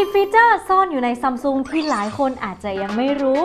10 ฟีเจอร์ซ่อนอยู่ในซัมซุงที่หลายคนอาจจะยังไม่รู้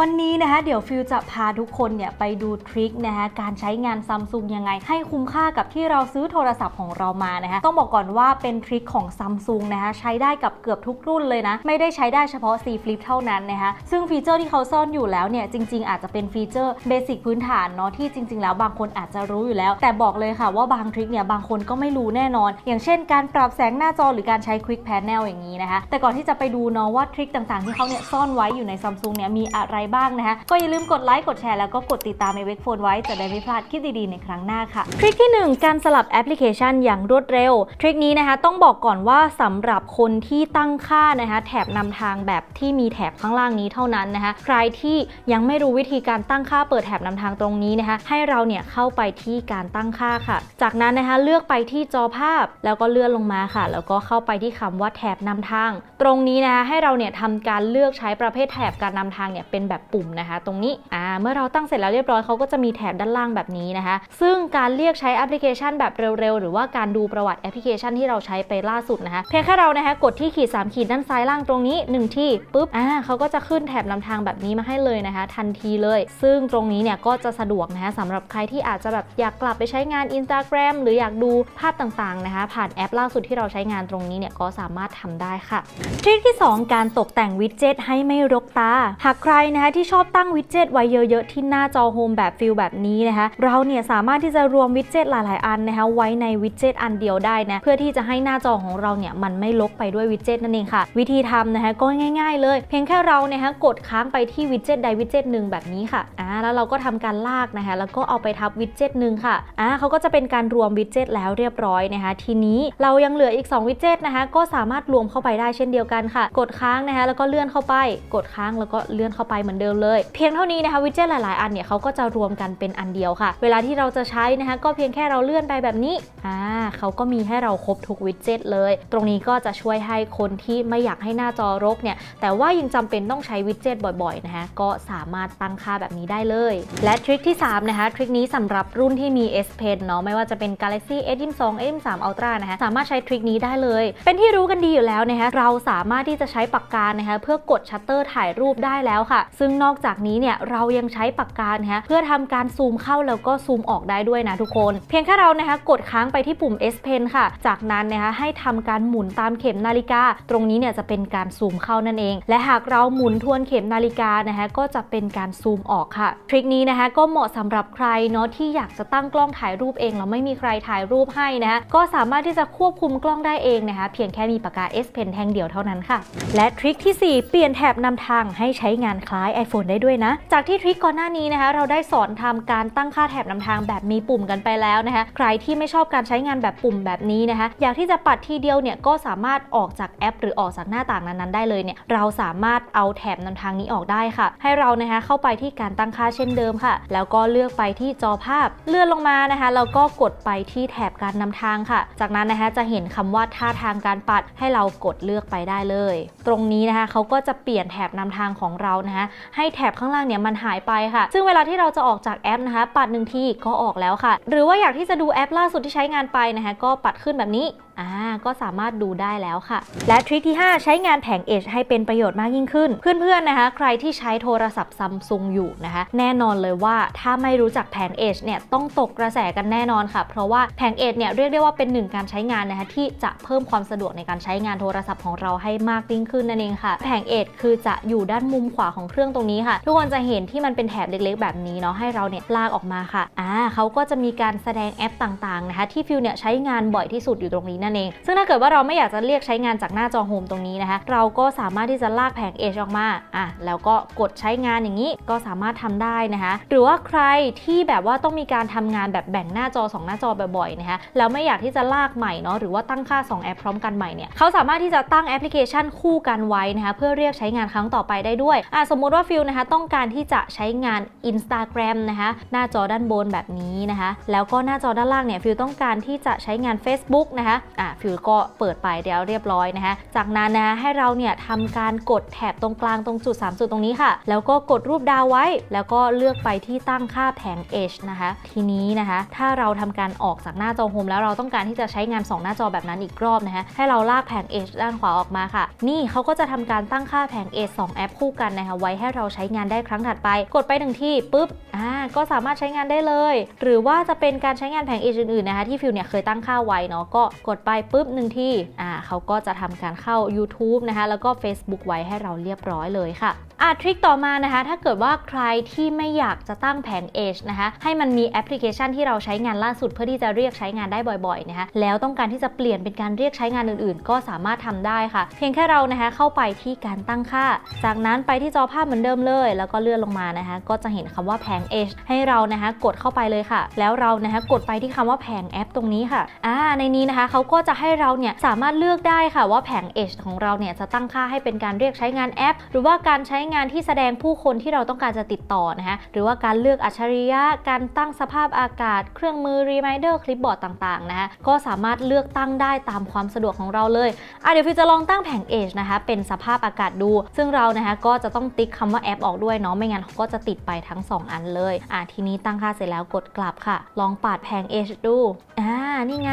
วันนี้นะคะเดี๋ยวฟิลจะพาทุกคนเนี่ยไปดูทริคนะคะการใช้งานซัมซุงยังไง ให้คุ้มค่ากับที่เราซื้อโทรศัพท์ของเรามานะคะต้องบอกก่อนว่าเป็นทริคของซัมซุงนะคะใช้ได้กับเกือบทุกรุ่นเลยนะ ไม่ได้ใช้ได้เฉพาะ C Flip เท่านั้นนะคะซึ่งฟีเจอร์ที่เขาซ่อนอยู่แล้วเนี่ยจริง ๆ อาจจะเป็นฟีเจอร์เบสิกพื้นฐานเนาะที่จริง ๆ แล้วบางคนอาจจะรู้อยู่แล้ว แต่บอกเลยค่ะว่าบางทริคเนี่ยบางคนก็ไม่รู้แน่นอน อย่างเช่น การปรับแสงหน้าจอหรือการใช้ Quick Panel อย่างนี้นะคะแต่ก่อนที่จะไปดูเนาะว่าทริคต่างๆ ที่เขาเนี่ยซ่อนไว้อยู่ในซัมซุงเนี่ยมีอะไรบ้างนะคะก็อย่าลืมกดไลค์กดแชร์แล้วก็กดติดตามในเว็บโฟนไว้จะได้ไม่พลาดคลิปดีๆในครั้งหน้าค่ะทริคที่ 1 การสลับแอปพลิเคชันอย่างรวดเร็วทริคนี้นะคะต้องบอกก่อนว่าสำหรับคนที่ตั้งค่านะคะแถบนำทางแบบที่มีแถบข้างล่างนี้เท่านั้นนะคะใครที่ยังไม่รู้วิธีการตั้งค่าเปิดแถบนำทางตรงนี้นะคะให้เราเนี่ยเข้าไปที่การตั้งค่าค่ะ จากนั้นนะคะเลือกไปที่จอภาพแล้วก็เลื่อนลงมาค่ะ แล้วก็เข้าไปที่คำว่าแถบนำทาง ตรงนี้นะคะให้เราเนี่ยทำการเลือกใช้ประเภทแถบการนำทางเนี่ยเป็นแบบปุ่มนะคะ ตรงนี้อ่าเมื่อเราตั้งเสร็จแล้วเรียบร้อยเขาก็จะมีแถบด้านล่างแบบนี้นะคะ ซึ่งการเรียกใช้แอปพลิเคชันแบบเร็วๆ หรือว่าการดูประวัติแอปพลิเคชันที่เราใช้ไปล่าสุดนะคะ เพียงแค่เรานะคะกดที่ขีด 3 ขีดด้านซ้ายล่างตรงนี้ 1 ที่ปุ๊บอ่าเขาก็จะขึ้นแถบนำทางแบบนี้มาให้เลยนะคะ ทันทีเลย ซึ่งตรงนี้เนี่ยก็จะสะดวกนะคะสำหรับใครที่อาจจะแบบอยากกลับไปใช้งาน Instagram หรืออยากดูภาพต่างๆนะคะ ผ่านแอปล่าสุดที่เราใช้งานตรงนี้เนี่ยก็สามารถทำได้ค่ะทริคที่ 2 การตกแต่งวิดเจ็ตให้ไม่รกตา หากใครนะคะที่ชอบตั้งวิดเจ็ตไว้เยอะๆ ที่หน้าจอโฮมแบบฟิลแบบนี้นะคะเราเนี่ยสามารถที่จะรวมวิดเจ็ตหลายๆ อันนะคะไว้ในวิดเจ็ตอันเดียวได้นะเพื่อที่จะให้หน้าจอของเราเนี่ยมันไม่ลกไปด้วยวิดเจ็ตนั่นเองค่ะ วิธีทำนะคะก็ง่าย ๆ เลย เพียงแค่เราเนี่ยฮะกดค้างไปที่วิดเจ็ตใดวิดเจ็ตหนึ่งแบบนี้ค่ะอ่าแล้วเราก็ทำการลากนะคะแล้วก็เอาไปทับวิดเจ็ตหนึ่งค่ะอ่าเขาก็จะเป็นการรวมวิดเจ็ตแล้วเรียบร้อยนะคะทีนี้เรายังเหลืออีก2วิดเจ็ตนะคะก็สามารถรวมเข้าไปได้เช่นเดียวกันค่ะ กดค้างนะคะแล้วก็เลื่อนเข้าไป กดค้างแล้วก็เลื่อนเข้าไปเหมือนเดิมเลย เพียงเท่านี้นะคะวิดเจ็ตหลาย ๆ อันเนี่ยเขาก็จะรวมกันเป็นอันเดียวค่ะ เวลาที่เราจะใช้นะคะก็เพียงแค่เราเลื่อนไปแบบนี้อ่าเขาก็มีให้เราครบทุกวิดเจ็ตเลย ตรงนี้ก็จะช่วยให้คนที่ไม่อยากให้หน้าจอรกเนี่ยแต่ว่ายังจำเป็นต้องใช้วิดเจ็ตบ่อย ๆ นะคะก็สามารถตั้งค่าแบบนี้ได้เลย และทริคที่ 3 นะคะทริคนี้สำหรับรุ่นที่มี S Pen เนาะไม่ว่าจะเป็น Galaxy S22 S23 Ultra นะคะสามารถใช้ทริคนี้ได้เลย เป็นที่รู้กันดีอยู่แล้วนะคะเราสามารถที่จะใช้ปากกานะคะเพื่อกดชัตเตอร์ถ่ายรูปได้แล้วค่ะซึ่งนอกจากนี้เนี่ยเรายังใช้ปากกานะคะเพื่อทำการซูมเข้าแล้วก็ซูมออกได้ด้วยนะทุกคน เพียงแค่เรานะคะกดค้างไปที่ปุ่ม S Pen ค่ะ จากนั้นนะคะให้ทำการหมุนตามเข็มนาฬิกา ตรงนี้เนี่ยจะเป็นการซูมเข้านั่นเอง และหากเราหมุนทวนเข็มนาฬิกานะคะก็จะเป็นการซูมออกค่ะ ทริคนี้นะคะก็เหมาะสำหรับใครเนาะที่อยากจะตั้งกล้องถ่ายรูปเองแล้วไม่มีใครถ่ายรูปให้นะคะก็สามารถที่จะควบคุมกล้องได้เองนะคะเพียงแค่มีปากกา S Pen แท่งเดียวเท่านั้นค่ะ และทริคที่ 4 เปลี่ยนแถบนำทางให้ใช้งานคล้าย iPhone ได้ด้วยนะ จากที่ทริคก่อนหน้านี้นะคะ เราได้สอนทำการตั้งค่าแถบนำทางแบบมีปุ่มกันไปแล้วนะคะ ใครที่ไม่ชอบการใช้งานแบบปุ่มแบบนี้นะคะ อยากที่จะปัดทีเดียวเนี่ยก็สามารถออกจากแอป หรือออกจากหน้าต่างนั้นๆได้เลยเนี่ย เราสามารถเอาแถบนำทางนี้ออกได้ค่ะ ให้เรานะคะเข้าไปที่การตั้งค่าเช่นเดิมค่ะ แล้วก็เลือกไปที่จอภาพ เลื่อนลงมานะคะ แล้วก็กดไปที่แถบการนำทางค่ะ จากนั้นนะคะจะเห็นคำว่าท่าทางการปัดให้เรากดเลือกไปได้เลย ตรงนี้นะคะเขาก็จะเปลี่ยนแถบนำทางของเรานะคะให้แถบข้างล่างเนี่ยมันหายไปค่ะ ซึ่งเวลาที่เราจะออกจากแอปนะคะ ปัดหนึ่งทีก็ออกแล้วค่ะ หรือว่าอยากที่จะดูแอปล่าสุดที่ใช้งานไปนะคะ ก็ปัดขึ้นแบบนี้อ่าก็สามารถดูได้แล้วค่ะ และทริคที่ 5 ใช้งานแผง Edge ให้เป็นประโยชน์มากยิ่งขึ้น เพื่อนๆนะคะ ใครที่ใช้โทรศัพท์ซัมซุงอยู่นะคะ แน่นอนเลยว่าถ้าไม่รู้จักแผง Edge เนี่ยต้องตกกระแสกันแน่นอนค่ะ เพราะว่าแผง Edge เนี่ยเรียกได้ว่าเป็นหนึ่งการใช้งานนะคะที่จะเพิ่มความสะดวกในการใช้งานโทรศัพท์ของเราให้มากยิ่งขึ้นนั่นเองค่ะ แผง Edge คือจะอยู่ด้านมุมขวาของเครื่องตรงนี้ค่ะ ทุกคนจะเห็นที่มันเป็นแถบเล็กๆ แบบนี้เนาะให้เราเนี่ยลากออกมาค่ะอ่าเขาก็จะมีการแสดงแอปต่างๆนะคะที่ฟิวเนี่ยใช้งานบ่อยที่สุดอยู่ตรงนี้นั่นเอง ซึ่งถ้าเกิดว่าเราไม่อยากจะเรียกใช้งานจากหน้าจอโฮมตรงนี้นะคะ เราก็สามารถที่จะลากแผง Edge ออกมาอะแล้วก็กดใช้งานอย่างนี้ก็สามารถทำได้นะคะ หรือว่าใครที่แบบว่าต้องมีการทำงานแบบแบ่งหน้าจอ 2 หน้าจอบ่อยๆนะคะแล้วไม่อยากที่จะลากใหม่เนาะหรือว่าตั้งค่า 2 แอปพร้อมกันใหม่เนี่ยเขาสามารถที่จะตั้งแอปพลิเคชันคู่กันไว้นะคะเพื่อเรียกใช้งานครั้งต่อไปได้ด้วยอะสมมุติว่าฟิลนะคะต้องการที่จะใช้งาน Instagram นะคะหน้าจอด้านบนแบบนี้นะคะ แล้วก็หน้าจอด้านล่างเนี่ยฟิลต้องการที่จะใช้งาน Facebook นะคะอะฟิวก็เปิดไปเดี๋ยวเรียบร้อยนะคะจากนั้นนะให้เราเนี่ยทำการกดแถบตรงกลางตรงจุด 3 จุดตรงนี้ค่ะ แล้วก็กดรูปดาวไว้ แล้วก็เลือกไปที่ตั้งค่าแผง Edge นะคะ ทีนี้นะคะ ถ้าเราทำการออกจากหน้าจอโฮมแล้วเราต้องการที่จะใช้งาน 2 หน้าจอแบบนั้นอีกรอบนะคะให้เราลากแผง Edge ด้านขวาออกมาค่ะ นี่เขาก็จะทำการตั้งค่าแผง Edge 2แอปคู่กันนะคะไว้ให้เราใช้งานได้ครั้งถัดไป กดไปหนึ่งที่ปุ๊บอ่าก็สามารถใช้งานได้เลย หรือว่าจะเป็นการใช้งานแผง Edge อื่นๆนะคะที่ฟิวเนี่ยเคยตั้งค่าไว้เนาะก็กดไปปุ๊บหนึ่งที่อ่าเขาก็จะทำการเข้า YouTube นะคะแล้วก็ Facebook ไว้ให้เราเรียบร้อยเลยค่ะ อะทริคต่อมานะคะ ถ้าเกิดว่าใครที่ไม่อยากจะตั้งแผง Edge นะคะให้มันมีแอปพลิเคชันที่เราใช้งานล่าสุดเพื่อที่จะเรียกใช้งานได้บ่อยๆนะคะแล้วต้องการที่จะเปลี่ยนเป็นการเรียกใช้งานอื่นๆ ก็สามารถทำได้ค่ะ เพียงแค่เรานะคะเข้าไปที่การตั้งค่า จากนั้นไปที่จอภาพเหมือนเดิมเลย แล้วก็เลื่อนลงมานะคะ ก็จะเห็นคำว่าแผง Edge ให้เรานะคะกดเข้าไปเลยค่ะ แล้วเรานะคะกดไปที่คำว่าแผงแอปตรงนี้ค่ะอ่าในนี้นะคะเขาก็จะให้เราเนี่ยสามารถเลือกได้ค่ะว่าแผง Edge ของเราเนี่ยจะตั้งค่าให้เป็นการเรียกใช้งานแอป หรือว่าการใช้งานที่แสดงผู้คนที่เราต้องการจะติดต่อนะคะหรือว่าการเลือกอัจฉริยะ การตั้งสภาพอากาศ เครื่องมือ reminder คลิปบอร์ดต่างๆนะคะก็สามารถเลือกตั้งได้ตามความสะดวกของเราเลยอะเดี๋ยวฟิวจะลองตั้งแผง Edge นะคะเป็นสภาพอากาศดู ซึ่งเรานะคะก็จะต้องติ๊กคำว่าแอปออกด้วยเนาะไม่งั้นเขาก็จะติดไปทั้ง 2 อันเลยอะทีนี้ตั้งค่าเสร็จแล้วกดกลับค่ะ ลองปาดแผง Edge ดูอ่า นี่ไง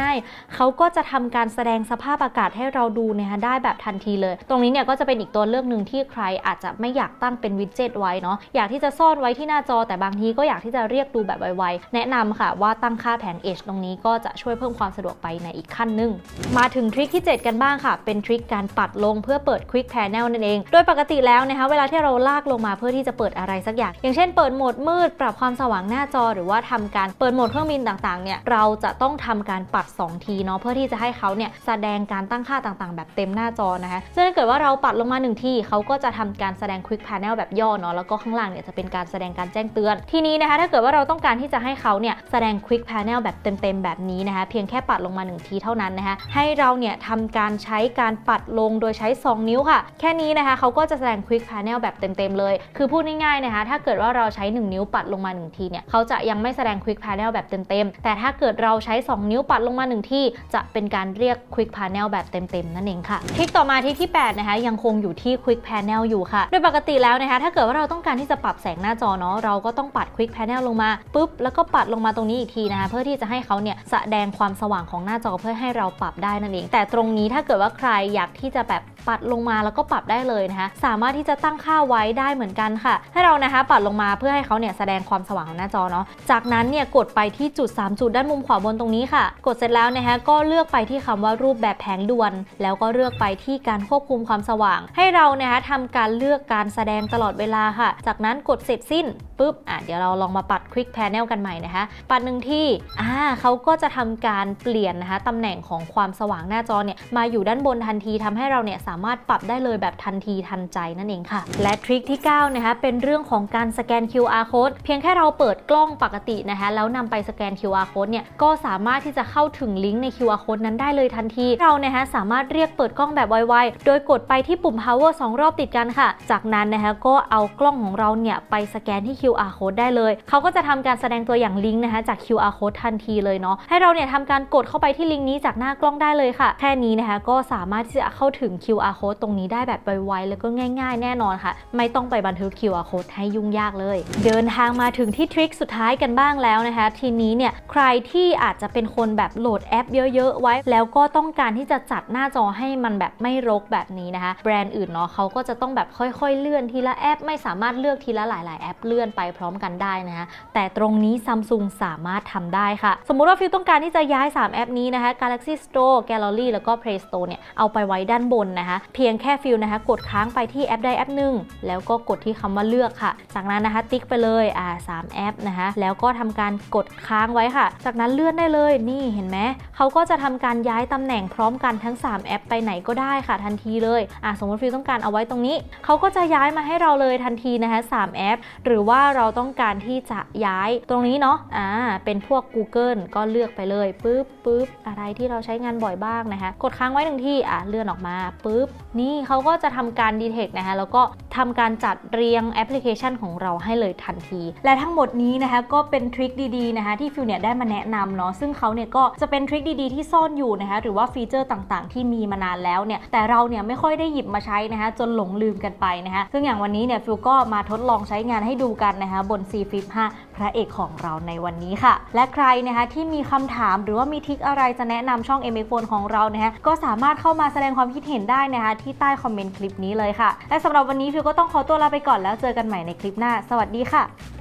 เขาก็จะทำการแสดงสภาพอากาศให้เราดูนะคะได้แบบทันทีเลย ตรงนี้เนี่ยก็จะเป็นอีกตัวเลือกหนึ่งที่ใครอาจจะไม่อยากตั้งเป็นวิดเจ็ตไว้เนาะอยากที่จะซ่อนไว้ที่หน้าจอ แต่บางทีก็อยากที่จะเรียกดูแบบไวๆแนะนำค่ะว่าตั้งค่าแผง Edge ตรงนี้ก็จะช่วยเพิ่มความสะดวกไปในอีกขั้นหนึ่งมาถึงทริคที่ 7 กันบ้างค่ะ เป็นทริคการปัดลงเพื่อเปิด Quick Panel นั่นเอง โดยปกติแล้วนะคะเวลาที่เราลากลงมาเพื่อที่จะเปิดอะไรสักอย่าง อย่างเช่นเปิดโหมดมืด ปรับความสว่างหน้าจอ หรือว่าทำการเปิดโหมดเครื่องบินต่างๆเนี่ยเราจะต้องทำการปัด 2 ทีเนาะเพื่อที่จะให้เขาเนี่ยแสดงการตั้งค่าต่างๆ แบบเต็มหน้าจอนะคะซึ่งถ้าเกิดว่าเราปัดลงมา 1 ทีเขาก็จะทำการแสดง Quick Panel แบบย่อเนาะแล้วก็ข้างล่างเนี่ยจะเป็นการแสดงการแจ้งเตือน ทีนี้นะคะถ้าเกิดว่าเราต้องการที่จะให้เขาเนี่ยแสดง Quick Panel แบบเต็มๆแบบนี้นะคะเพียงแค่ปัดลงมา 1 ทีเท่านั้นนะคะให้เราเนี่ยทำการใช้การปัดลงโดยใช้ 2 นิ้วค่ะ แค่นี้นะคะเขาก็จะแสดง Quick Panel แบบเต็มๆเลย คือพูดง่ายๆนะคะถ้าเกิดว่าเราใช้ 1 นิ้วปัดลงมา 1 ทีเนี่ยเขาจะยังไม่แสดง Quick Panel แบบเต็มๆแต่ถ้าเกิดเราใช้ 2 นิ้วปัดลงมา1ที่จะเป็นการเรียก Quick Panel แบบเต็มๆ นั่นเองค่ะทริคต่อมาทริคที่ 8 นะคะ ยังคงอยู่ที่ Quick Panel อยู่ค่ะ โดยปกติแล้วนะคะ ถ้าเกิดว่าเราต้องการที่จะปรับแสงหน้าจอเนาะเราก็ต้องปัด Quick Panel ลงมาปุ๊บแล้วก็ปัดลงมาตรงนี้อีกทีนะคะ เพื่อที่จะให้เขาเนี่ยแสดงความสว่างของหน้าจอเพื่อให้เราปรับได้นั่นเอง แต่ตรงนี้ถ้าเกิดว่าใครอยากที่จะแบบปัดลงมาแล้วก็ปรับได้เลยนะคะ สามารถที่จะตั้งค่าไว้ได้เหมือนกันค่ะ ให้เรานะคะปัดลงมาเพื่อให้เขาเนี่ยแสดงความสว่างของหน้าจอเนาะ จากนั้นเนี่ยกดไปที่จุด 3 จุดด้านมุมขวาบนตรงนี้ค่ะกดเสร็จแล้วนะคะก็เลือกไปที่คำว่ารูปแบบแผงด่วน แล้วก็เลือกไปที่การควบคุมความสว่าง ให้เรานะคะทำการเลือกการแสดงตลอดเวลาค่ะ จากนั้นกดเสร็จสิ้นปุ๊บอะเดี๋ยวเราลองมาปัด Quick Panel กันใหม่นะคะ ปัดหนึ่งที่อ่าเขาก็จะทำการเปลี่ยนนะคะตำแหน่งของความสว่างหน้าจอเนี่ยมาอยู่ด้านบนทันทีทำให้เราเนี่ยสามารถปรับได้เลยแบบทันทีทันใจนั่นเองค่ะ และทริคที่ 9 นะคะเป็นเรื่องของการสแกน QR code เพียงแค่เราเปิดกล้องปกตินะคะแล้วนำไปสแกน QR code เนี่ยก็สามารถที่จะเข้าถึงลิงก์ใน QR code นั้นได้เลยทันที เรานะคะสามารถเรียกเปิดกล้องแบบไวๆ โดยกดไปที่ปุ่ม power 2 รอบติดกันค่ะ จากนั้นนะคะก็เอากล้องของเราเนี่ยไปสแกนที่ QR code ได้เลย เขาก็จะทำการแสดงตัวอย่างลิงก์นะคะจาก QR code ทันทีเลยเนาะ ให้เราเนี่ยทำการกดเข้าไปที่ลิงก์นี้จากหน้ากล้องได้เลยค่ะ แค่นี้นะคะก็สามารถที่จะเข้าถึง QR code ตรงนี้ได้แบบไวๆ แล้วก็ง่าย ๆ แน่นอนค่ะ ไม่ต้องไปบันทึก QR code ให้ยุ่งยากเลย เดินทางมาถึงที่ทริคสุดท้ายกันบ้างแล้วนะคะ ทีนี้เนี่ยใครที่อาจจะเป็นคนแบบโหลดแอปเยอะๆไว้ แล้วก็ต้องการที่จะจัดหน้าจอให้มันแบบไม่รกแบบนี้นะคะ แบรนด์อื่นเนาะเขาก็จะต้องแบบค่อย ๆ เลื่อนทีละแอป ไม่สามารถเลือกทีละหลาย ๆ แอปเลื่อนไปพร้อมกันได้นะคะแต่ตรงนี้ Samsung สามารถทำได้ค่ะ สมมุติว่าฟิวต้องการที่จะย้าย 3 แอปนี้นะคะ Galaxy Store Gallery แล้วก็ Play Store เนี่ยเอาไปไว้ด้านบนนะคะ เพียงแค่ฟิวนะคะ กดค้างไปที่แอปใดแอปหนึ่งแล้วก็กดที่คำว่าเลือกค่ะ จากนั้นนะคะติ๊กไปเลยอ่าสามแอปนะคะแล้วก็ทำการกดค้างไว้ค่ะ จากนั้นเลื่อนได้เลยนี่เห็นไหมเขาก็จะทำการย้ายตำแหน่งพร้อมกันทั้ง 3 แอปไปไหนก็ได้ค่ะทันทีเลยอ่าสมมติฟิวต้องการเอาไว้ตรงนี้ เขาก็จะย้ายมาให้เราเลยทันทีนะคะ3แอป หรือว่าเราต้องการที่จะย้ายตรงนี้เนาะอ่าเป็นพวก Google ก็เลือกไปเลยปุ๊บปุ๊บอะไรที่เราใช้งานบ่อยบ้างนะคะ กดค้างไว้หนึ่งที่อะเลื่อนออกมาปุ๊บนี่เขาก็จะทำการดีเทคนะคะแล้วก็ทำการจัดเรียงแอปพลิเคชันของเราให้เลยทันที และทั้งหมดนี้นะคะก็เป็นทริคดีๆนะคะที่ฟิวเนี่ยได้มาแนะนำเนาะซึ่งเขาเนี่ยก็จะเป็นทริคดีๆที่ซ่อนอยู่นะคะหรือว่าฟีเจอร์ต่างๆ ที่มีมานานแล้วเนี่ยแต่เราเนี่ยไม่ค่อยได้หยิบมาใช้นะคะจนหลงลืมกันไปนะคะซึ่งอย่างวันนี้เนี่ยฟิวก็มาทดลองใช้งานให้ดูกันนะคะบน C Flip 5 พระเอกของเราในวันนี้ค่ะ และใครนะคะที่มีคำถามหรือว่ามีทริคอะไรจะแนะนำช่อง m อ p h o n e ของเรานะคะก็สามารถเข้ามาแสดงความคิดเห็นได้นะคะที่ใต้คอมเมนต์คลิปนี้เลยค่ะและสำหรับวันนี้ฟิวก็ต้องขอตัวลาไปก่อนแล้วเจอกันใหม่ในคลิปหน้า สวัสดีค่ะ